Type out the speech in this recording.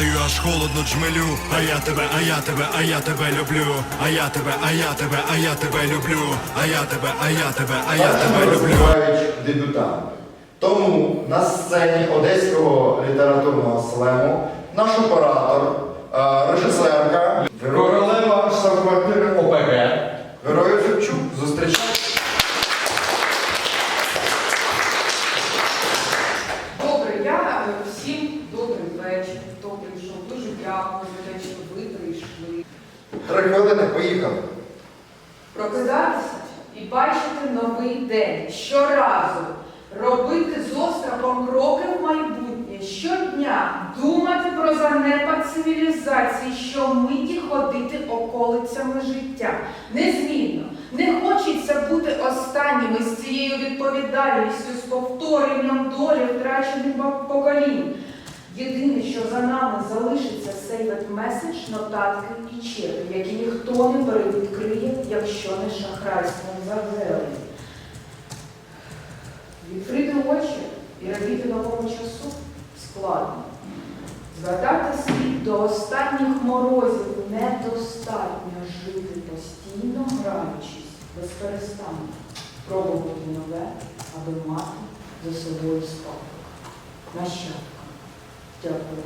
стаю аж холодно джмелю. А я тебе, а я тебе, а я тебе люблю. А я тебе, а я тебе, а я тебе люблю. А я тебе, а я тебе, а я тебе люблю. дебютанти. Тому на сцені одеського літературного слему наш оператор, е, режисерка, Королева штаб-квартири ОПГ. Герою Шевчук. Зустрічайте. Добре, я е, всім добрий вечір. Дуже дякую за те, що ви прийшли. Три хвилини, поїхали. Прокидатися і бачити новий день щоразу, робити з острахом кроки в майбутнє, щодня думати про занепад цивілізації, щомиті ходити околицями життя. Незмінно, не хочеться бути останніми з цією відповідальністю, з повторенням долі втрачених поколінь. Єдине, що за нами залишиться сейвет меседж, нотатки і чеки, які ніхто не перевідкриє, якщо не шахрайством завели. Відкрити очі і радіти новому часу складно. Згадати світ до останніх морозів недостатньо жити постійно граючись, без перестанку, пробувати нове, аби мати за собою спадок. Нащадка. Дякую.